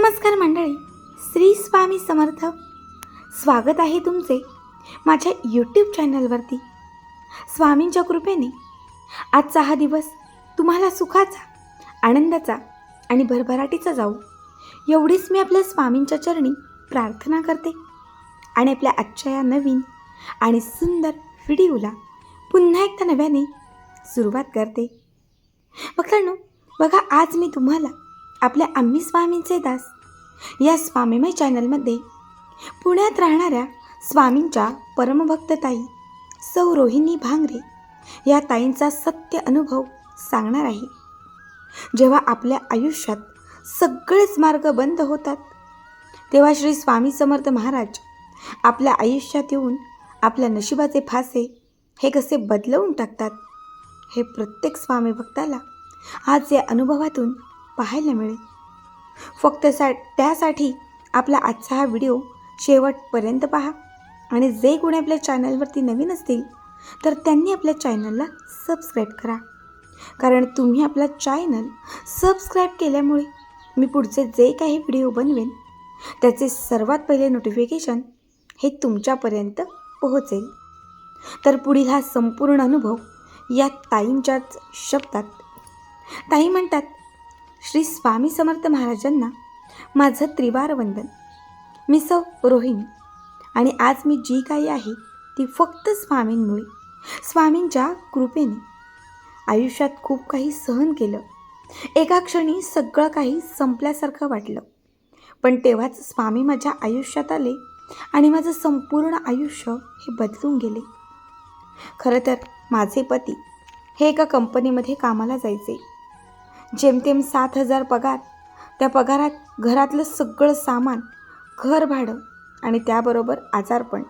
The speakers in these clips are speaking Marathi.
नमस्कार मंडळी. श्री स्वामी समर्थ. स्वागत आहे तुमचे माझ्या यूट्यूब चॅनलवरती स्वामींच्या कृपेने आजचा हा दिवस तुम्हाला सुखाचा आनंदाचा आणि भरभराटीचा जाऊ. एवढीच मी आपल्या स्वामींच्या चरणी प्रार्थना करते आणि आपल्या आजच्या या नवीन आणि सुंदर व्हिडिओला पुन्हा एकदा नव्याने सुरुवात करते. बघतानो बघा आज मी तुम्हाला आपल्या आम्ही स्वामींचे दास. या स्वामीमय चॅनलमध्ये पुण्यात राहणाऱ्या स्वामींच्या परमभक्तताई सौ रोहिणी भांगरे या ताईंचा सत्य अनुभव सांगणार आहे. जेव्हा आपल्या आयुष्यात सगळेच मार्ग बंद होतात तेव्हा श्री स्वामी समर्थ महाराज आपल्या आयुष्यात येऊन आपल्या नशिबाचे फासे हे कसे बदलवून टाकतात हे प्रत्येक स्वामी भक्ताला आज या अनुभवातून पाहायला मिळेल. फक्त सा त्यासाठी आपला आजचा हा व्हिडिओ शेवटपर्यंत पहा. आणि जे कोणी आपल्या चॅनलवरती नवीन असतील तर त्यांनी आपल्या चॅनलला सबस्क्राईब करा. कारण तुम्ही आपला चॅनल सबस्क्राईब केल्यामुळे मी पुढचे जे काही व्हिडिओ बनवेन त्याचे सर्वात पहिले नोटिफिकेशन हे तुमच्यापर्यंत पोहोचेल. तर पुढील हा संपूर्ण अनुभव या ताईंच्याच शब्दात. ताई म्हणतात श्री स्वामी समर्थ महाराजांना माझं त्रिवार वंदन. मी सौ रोहिणी आणि आज मी जी काही आहे ती फक्त स्वामींमुळे स्वामींच्या कृपेने. आयुष्यात खूप काही सहन केलं. एका क्षणी सगळं काही संपल्यासारखं वाटलं. पण तेव्हाच स्वामी माझ्या आयुष्यात आले आणि माझं संपूर्ण आयुष्य हे बदलून गेले. खरं तर माझे पती हे एका कंपनीमध्ये कामाला जायचे. जेमतेम सात हजार पगार त्या पगारात घरातलं सगळं सामान घर भाडं आणि त्याबरोबर आजारपण.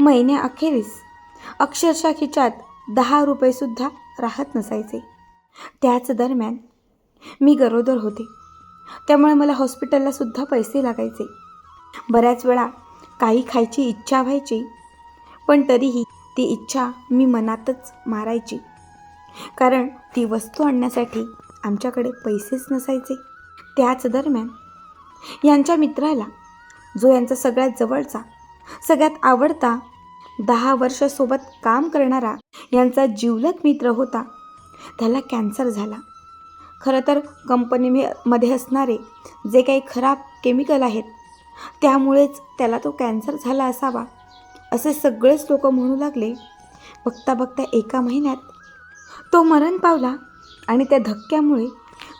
महिन्याअखेरीस अक्षरशः खिच्यात दहा रुपयेसुद्धा राहत नसायचे. त्याच दरम्यान मी गरोदर होते. त्यामुळे मला हॉस्पिटलला सुद्धा पैसे लागायचे. बऱ्याच वेळा काही खायची इच्छा व्हायची पण तरीही ती इच्छा मी मनातच मारायची. कारण ती वस्तू आणण्यासाठी आमच्याकडे पैसेच नसायचे. त्याच दरम्यान यांच्या मित्राला जो यांचा सगळ्यात जवळचा सगळ्यात आवडता दहा वर्षासोबत काम करणारा यांचा जिवलग मित्र होता त्याला कॅन्सर झाला. खरं तर कंपनी मध्ये असणारे जे काही खराब केमिकल आहेत त्यामुळेच त्याला तो कॅन्सर झाला असावा असे सगळेच लोक म्हणू लागले. बघता बघता एका महिन्यात तो मरण पावला. आणि त्या धक्क्यामुळे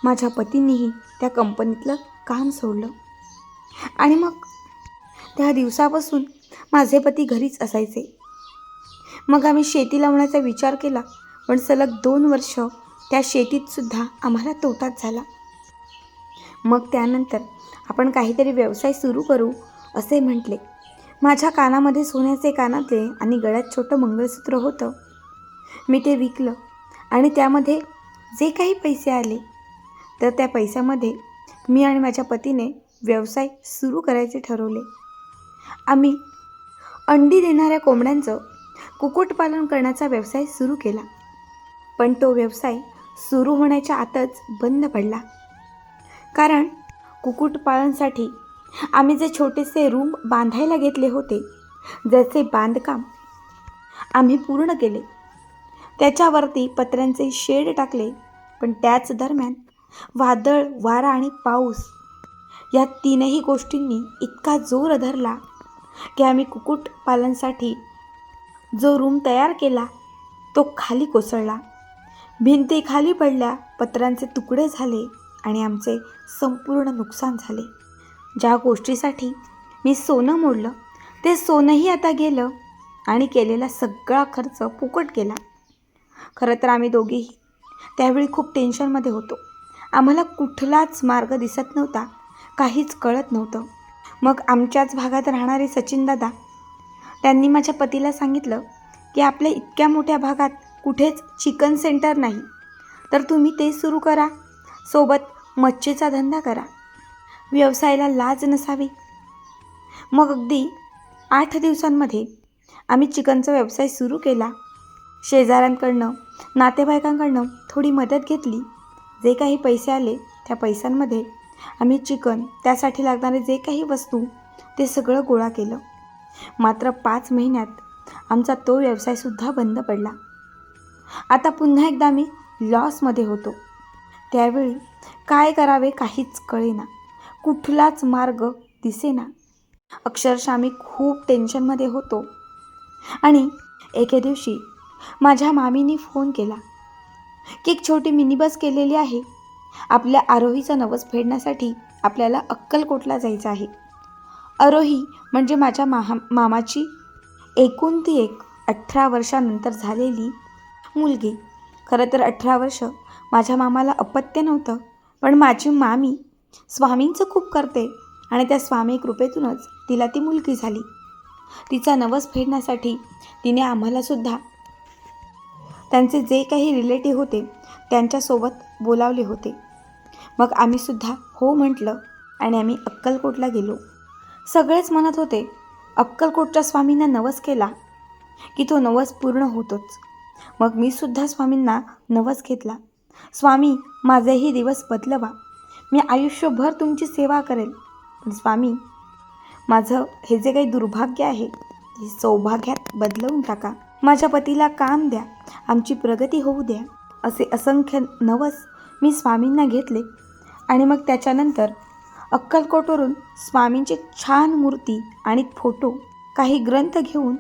माझ्या पतींनीही त्या कंपनीतलं काम सोडलं. आणि मग त्या दिवसापासून माझे पती घरीच असायचे. मग आम्ही शेती लावण्याचा विचार केला पण सलग दोन वर्ष त्या शेतीतसुद्धा आम्हाला तोटाच झाला. मग त्यानंतर आपण काहीतरी व्यवसाय सुरू करू असे म्हटले. माझ्या कानामध्ये सोन्याचे कानातले आणि गळ्यात छोटं मंगळसूत्र होतं. मी ते विकलं आणि त्यामध्ये जे काही पैसे आले तर त्या पैशामध्ये मी आणि माझ्या पतीने व्यवसाय सुरू करायचे ठरवले. आम्ही अंडी देणाऱ्या कोंबड्यांचं कुक्कुटपालन करण्याचा व्यवसाय सुरू केला. पण तो व्यवसाय सुरू होण्याच्या आतच बंद पडला. कारण कुक्कुटपालनसाठी आम्ही जे छोटेसे रूम बांधायला घेतले होते ज्याचे बांधकाम आम्ही पूर्ण केले. त्याच्यावरती पत्र्यांचे शेड टाकले. पण त्याच दरम्यान वादळ वारा आणि पाऊस या तीनही गोष्टींनी इतका जोर धरला की आम्ही कुक्कुटपालनसाठी जो रूम तयार केला तो खाली कोसळला. भिंती खाली पडल्या पत्रांचे तुकडे झाले आणि आमचे संपूर्ण नुकसान झाले. ज्या गोष्टीसाठी मी सोनं मोडलं ते सोनंही आता गेलं आणि केलेला सगळा खर्च फुकट गेला. खरं तर आम्ही दोघेही त्यावेळी खूप टेन्शनमध्ये होतो. आम्हाला कुठलाच मार्ग दिसत नव्हता. काहीच कळत नव्हतं. मग आमच्याच भागात राहणारे सचिनदादा त्यांनी माझ्या पतीला सांगितलं की आपल्या इतक्या मोठ्या भागात कुठेच चिकन सेंटर नाही. तर तुम्ही ते सुरू करा. सोबत मच्छीचा धंदा करा. व्यवसायाला लाज नसावी. मग अगदी आठ दिवसांमध्ये आम्ही चिकनचा व्यवसाय सुरू केला. शेजाऱ्यांकडनं नातेवाईकांकडनं थोडी मदत घेतली. जे काही पैसे आले त्या पैशांमध्ये आम्ही चिकन त्यासाठी लागणारे जे काही वस्तू ते सगळं गोळा केलं. मात्र पाच महिन्यात आमचा तो व्यवसायसुद्धा बंद पडला. आता पुन्हा एकदा आम्ही लॉसमध्ये होतो. त्यावेळी काय करावे काहीच कळेना. कुठलाच मार्ग दिसेना. अक्षरशः आम्ही खूप टेन्शनमध्ये होतो. आणि एके दिवशी माझ्या मामीने फोन केला. की एक छोटी मिनी बस केलेली आहे. आपल्या आरोहीचा नवस फेडण्यासाठी आपल्याला अक्कलकोटला जायचं आहे. आरोही म्हणजे माझ्या माहा मामाची एकूण ती एक अठरा वर्षानंतर झालेली मुलगी. खरं तर अठरा वर्ष माझ्या मामाला अपत्य नव्हतं पण माझी मामी स्वामींचं खूप करते आणि त्या स्वामी कृपेतूनच तिला ती मुलगी झाली. तिचा नवस फेडण्यासाठी तिने आम्हालासुद्धा त्यांचे जे काही रिलेटिव्ह होते त्यांच्यासोबत बोलावले होते. मग आम्हीसुद्धा हो म्हटलं आणि आम्ही अक्कलकोटला गेलो. सगळेच म्हणत होते अक्कलकोटच्या स्वामींना नवस केला की तो नवस पूर्ण होतोच. मग मी सुद्धा स्वामींना नवस घेतला. स्वामी माझेही दिवस बदलवा. मी आयुष्यभर तुमची सेवा करेल. पण स्वामी माझं हे जे काही दुर्भाग्य आहे ते सौभाग्यात बदलवून टाका. माझ्या पतीला काम द्या आमची प्रगती होऊ द्या असे असंख्य नवस मी स्वामींना घेतले. आणि मग त्याच्यानंतर अक्कलकोटवरून स्वामींची छान मूर्ती आणि फोटो काही ग्रंथ घेऊन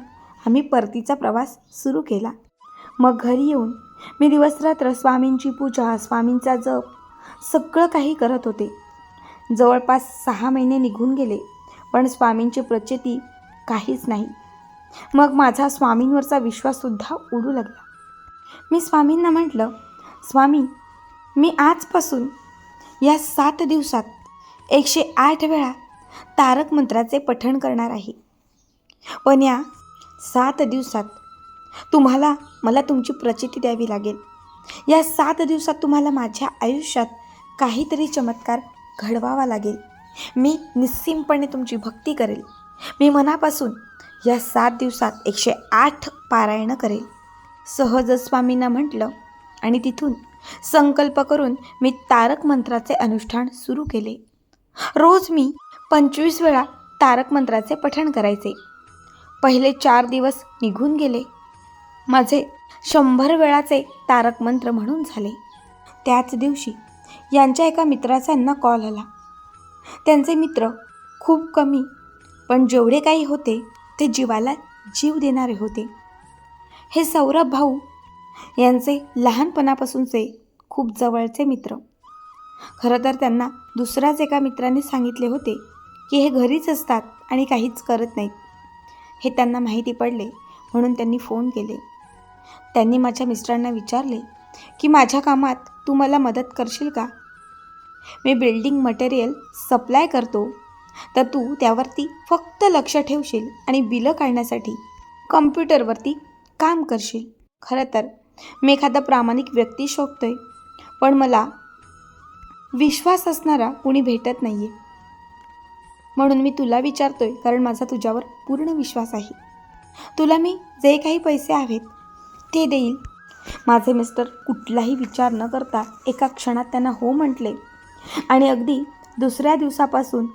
आम्ही परतीचा प्रवास सुरू केला. मग घरी येऊन मी दिवसरात्र स्वामींची पूजा स्वामींचा जप सगळं काही करत होते. जवळपास सहा महिने निघून गेले पण स्वामींची प्रचिती काहीच नाही. मग माझा स्वामींवरचा विश्वाससुद्धा उडू लागला. मी स्वामींना म्हटलं स्वामी मी आजपासून या सात दिवसात एकशे आठ वेळा तारक मंत्राचे पठण करणार आहे. पण या सात दिवसात तुम्हाला मला तुमची प्रचिती द्यावी लागेल. या सात दिवसात तुम्हाला माझ्या आयुष्यात काहीतरी चमत्कार घडवावा लागेल. मी निस्सिमपणे तुमची भक्ती करेल. मी मनापासून या सात दिवसात एकशे आठ पारायणं करेल. सहज स्वामींना म्हटलं आणि तिथून संकल्प करून मी तारक मंत्राचे अनुष्ठान सुरू केले. रोज मी पंचवीस वेळा तारक मंत्राचे पठण करायचे. पहिले चार दिवस निघून गेले. माझे शंभर वेळाचे तारक मंत्र म्हणून झाले. त्याच दिवशी यांच्या एका मित्राचा यांना कॉल आला. त्यांचे मित्र खूप कमी पण जेवढे काही होते ते जीवाला जीव देणारे होते. हे सौरभ भाऊ यांचे लहानपणापासूनचे खूप जवळचे मित्र. खरं तर त्यांना दुसऱ्याच एका मित्राने सांगितले होते की हे घरीच असतात आणि काहीच करत नाहीत. हे त्यांना माहिती पडले म्हणून त्यांनी फोन केले. त्यांनी माझ्या मिस्टरांना विचारले की माझ्या कामात तू मला मदत करशील का? मी बिल्डिंग मटेरियल सप्लाय करतो तर तू त्यावरती फक्त लक्ष ठेवशील आणि बिलं काढण्यासाठी कम्प्युटरवरती काम करशील. खरं तर मी एखादा प्रामाणिक व्यक्ती शोधतोय पण मला विश्वास असणारा कुणी भेटत नाही आहे म्हणून मी तुला विचारतोय कारण माझा तुझ्यावर पूर्ण विश्वास आहे. तुला मी जे काही पैसे हवेत ते देईल. माझे मिस्टर कुठलाही विचार न करता एका क्षणात त्यांना हो म्हटले. आणि अगदी दुसऱ्या दिवसापासून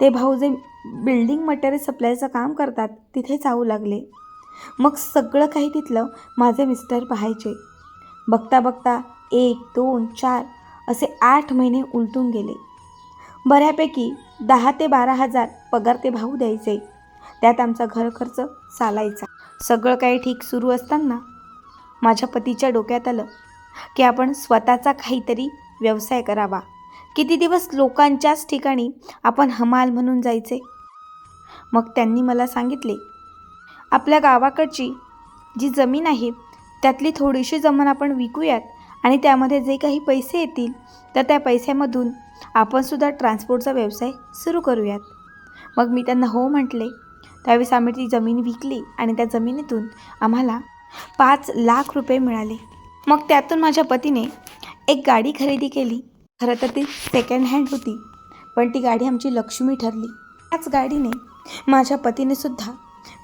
ते भाऊ जे बिल्डिंग मटेरियल सप्लायचं काम करतात तिथे जाऊ लागले. मग सगळं काही तिथलं माझे मिस्टर पाहायचे. बघता बघता एक दोन चार असे आठ महिने उलटून गेले. बऱ्यापैकी दहा ते बारा हजार पगार ते भाऊ द्यायचे. त्यात आमचा घर खर्च चालायचा. सगळं काही ठीक सुरू असताना माझ्या पतीच्या डोक्यात आलं की आपण स्वतःचा काहीतरी व्यवसाय करावा. किती दिवस लोकांच्याच ठिकाणी आपण हमाल म्हणून जायचे? मग त्यांनी मला सांगितले आपल्या गावाकडची जी जमीन आहे त्यातली थोडीशी जमीन आपण विकूयात आणि त्यामध्ये जे काही पैसे येतील तर त्या पैशामधून आपणसुद्धा ट्रान्सपोर्टचा व्यवसाय सुरू करूयात. मग मी त्यांना हो म्हटले. त्यावेळेस आम्ही ती जमीन विकली आणि त्या जमिनीतून आम्हाला पाच लाख रुपये मिळाले. मग त्यातून माझ्या पतीने एक गाडी खरेदी केली. खरं तर ती सेकंड हँड होती पण ती गाडी आमची लक्ष्मी ठरली. त्याच गाडीने माझ्या पतीने सुद्धा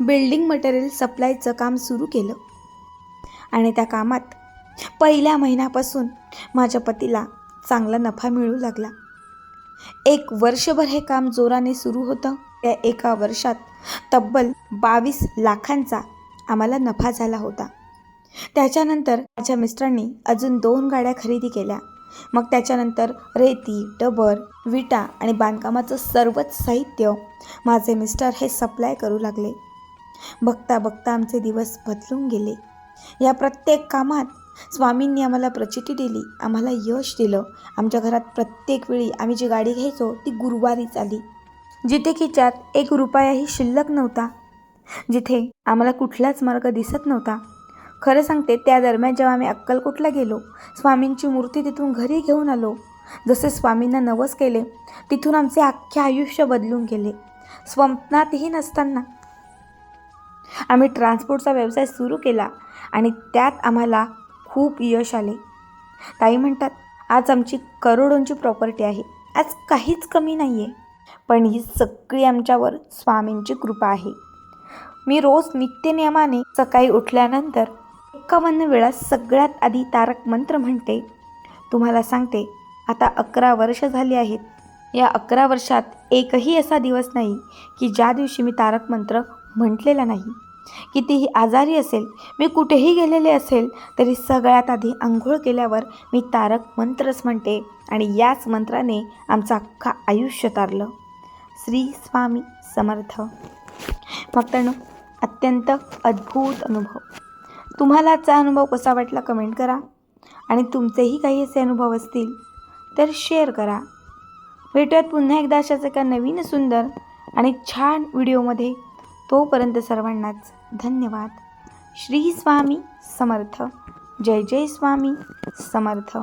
बिल्डिंग मटेरियल सप्लायचं काम सुरू केलं. आणि त्या कामात पहिल्या महिन्यापासून माझ्या पतीला चांगला नफा मिळू लागला. एक वर्षभर हे काम जोराने सुरू होतं. त्या एका वर्षात तब्बल बावीस लाखांचा आम्हाला नफा झाला होता. त्याच्यानंतर माझ्या मिस्टरांनी अजून दोन गाड्या खरेदी केल्या. मग त्याच्यानंतर रेती डबर विटा आणि बांधकामाचं सर्वच साहित्य माझे मिस्टर हे सप्लाय करू लागले. बघता बघता आमचे दिवस बदलून गेले. या प्रत्येक कामात स्वामींनी आम्हाला प्रचिती दिली आम्हाला यश दिलं. आमच्या घरात प्रत्येक वेळी आम्ही जी गाडी घ्यायचो ती गुरुवारीच आली. जिथे खिच्यात एक रुपयाही शिल्लक नव्हता. जिथे आम्हाला कुठलाच मार्ग दिसत नव्हता. खरं सांगते त्या दरम्यान जेव्हा आम्ही अक्कलकोटला गेलो स्वामींची मूर्ती तिथून घरी घेऊन आलो. जसे स्वामींना नवस केले तिथून आमचे अख्खे आयुष्य बदलून गेले. स्वप्नातही नसताना आम्ही ट्रान्सपोर्टचा व्यवसाय सुरू केला आणि त्यात आम्हाला खूप यश आले. ताई म्हणतात आज आमची करोडोंची प्रॉपर्टी आहे. आज काहीच कमी नाही आहे पण ही सगळी आमच्यावर स्वामींची कृपा आहे. मी रोज नित्यनियमाने सकाळी उठल्यानंतर एकावन्न वेळा सगळ्यात आधी तारक मंत्र म्हणते. तुम्हाला सांगते आता अकरा वर्ष झाली आहेत. या अकरा वर्षात एकही असा दिवस नाही की ज्या दिवशी मी तारक मंत्र म्हटलेला नाही. कितीही आजारी असेल मी कुठेही गेलेले असेल तरी सगळ्यात आधी आंघोळ केल्यावर मी तारक मंत्रच म्हणते आणि याच मंत्राने आमचं अख्खा आयुष्य तारलं. श्री स्वामी समर्थ. मग त्यानं अत्यंत अद्भुत अनुभव. तुम्हाला आजचा अनुभव कसा वाटला कमेंट करा. आणि तुमचेही काही असे अनुभव असतील तर शेअर करा. भेटूयात पुन्हा एकदा अशाच एका नवीन सुंदर आणि छान व्हिडिओमध्ये. तोपर्यंत सर्वांनाच धन्यवाद. श्री स्वामी समर्थ. जय जय स्वामी समर्थ.